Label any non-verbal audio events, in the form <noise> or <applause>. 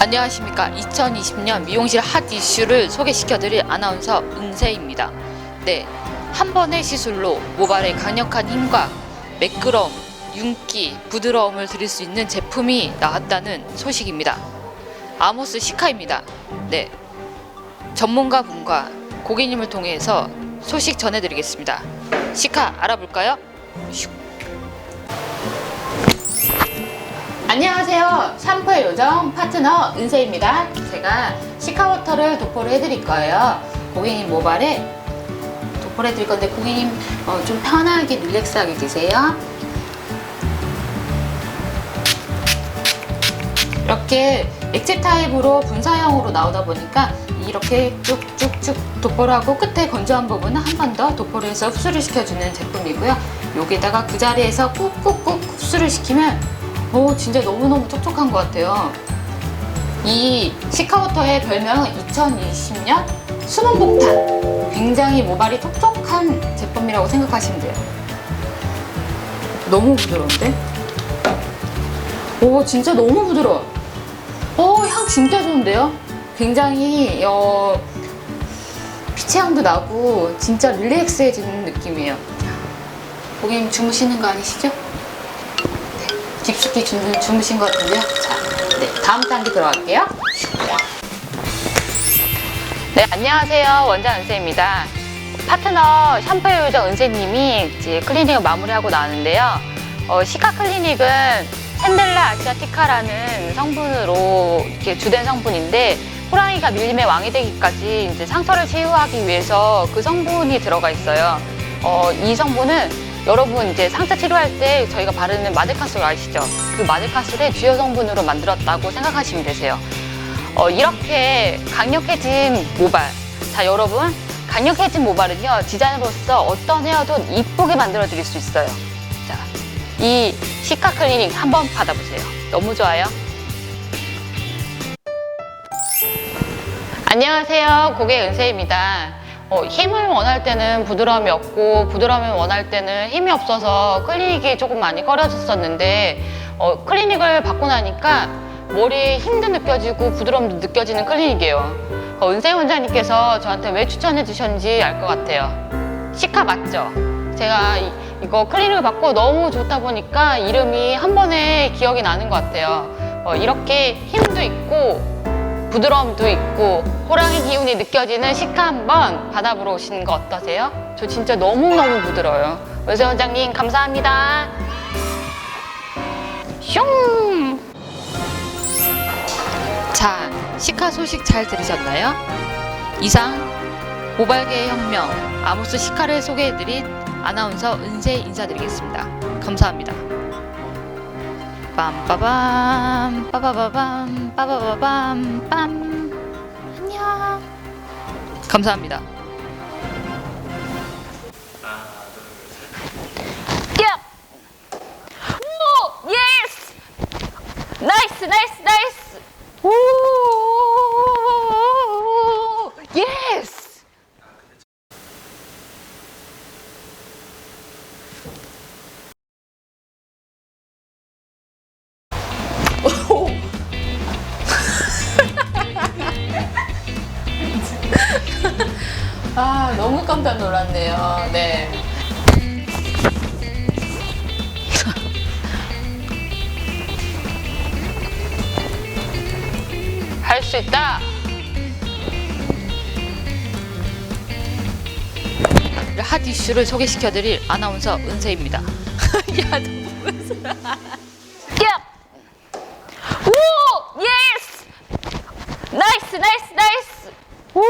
안녕하십니까. 2020년 미용실 핫 이슈를 소개시켜드릴 아나운서 은세입니다. 네. 한 번의 시술로 모발의 강력한 힘과 매끄러움, 윤기, 부드러움을 드릴 수 있는 제품이 나왔다는 소식입니다. 아모스 시카입니다. 네. 전문가 분과 고객님을 통해서 소식 전해드리겠습니다. 시카 알아볼까요? 슉. 안녕하세요. 샴푸의 요정 파트너 은세입니다. 제가 시카워터를 도포를 해드릴 거예요. 고객님 모발에 도포를 해드릴 건데 고객님 어, 좀 편하게 릴렉스하게 계세요. 이렇게 액체 타입으로 분사형으로 나오다 보니까 이렇게 쭉쭉쭉 도포를 하고 끝에 건조한 부분은 한 번 더 도포를 해서 흡수를 시켜주는 제품이고요. 여기다가 그 자리에서 꾹꾹꾹 흡수를 시키면 오 진짜 너무너무 촉촉한 것 같아요. 이 시카워터의 별명은 2020년 수분 폭탄. 굉장히 모발이 촉촉한 제품이라고 생각하시면 돼요. 너무 부드러운데? 오 진짜 너무 부드러워. 오 향 진짜 좋은데요? 굉장히 어, 피치향도 나고 진짜 릴렉스해지는 느낌이에요. 고객님 주무시는 거 아니시죠? 네, 깊숙이 주, 주무신 것 같은데요. 자, 네, 다음 단계 들어갈게요. 네, 안녕하세요. 원장 은세입니다. 파트너 샴푸의 요정 은세님이 이제 클리닉을 마무리하고 나왔는데요. 어, 시카 클리닉은 샌델라 아시아티카라는 성분으로 이렇게 주된 성분인데 호랑이가 밀림의 왕이 되기까지 이제 상처를 치유하기 위해서 그 성분이 들어가 있어요. 어, 이 성분은 여러분 이제 상처 치료할 때 저희가 바르는 마데카솔 아시죠? 그 마데카솔의 주요 성분으로 만들었다고 생각하시면 되세요. 어, 이렇게 강력해진 모발. 자, 여러분. 강력해진 모발은요, 디자인으로서 어떤 헤어도 이쁘게 만들어 드릴 수 있어요. 자, 이 시카 클리닉 한번 받아보세요. 너무 좋아요. 안녕하세요. 고객 은세입니다. 어, 힘을 원할 때는 부드러움이 없고 부드러움을 원할 때는 힘이 없어서 클리닉이 조금 많이 꺼려졌었는데 어, 클리닉을 받고 나니까 머리에 힘도 느껴지고 부드러움도 느껴지는 클리닉이에요. 어, 은세 원장님께서 저한테 왜 추천해 주셨는지 알 것 같아요. 시카 맞죠? 제가 이, 이거 클리닉을 받고 너무 좋다 보니까 이름이 한 번에 기억이 나는 것 같아요. 어, 이렇게 힘도 있고 부드러움도 있고 호랑이 기운이 느껴지는 시카 한번 받아보러 오시는 거 어떠세요? 저 진짜 너무너무 부드러워요. 의세 원장님 감사합니다. 슝! 자, 시카 소식 잘 들으셨나요? 이상 모발계의 혁명 아모스 시카를 소개해드린 아나운서 은세 인사드리겠습니다. 감사합니다. 빰빠밤 빠바바밤 빠바바밤 빰 안녕 감사합니다 야! 오! 예스! 나이스 나이스 나이스! 아 너무 깜짝 놀랐네요. 네. 할 수 있다. 핫 이슈를 소개시켜드릴 아나운서 은세입니다. <laughs> 야, 너무 야! 오! 예스! 나이스, 나이스, 나이스! 오!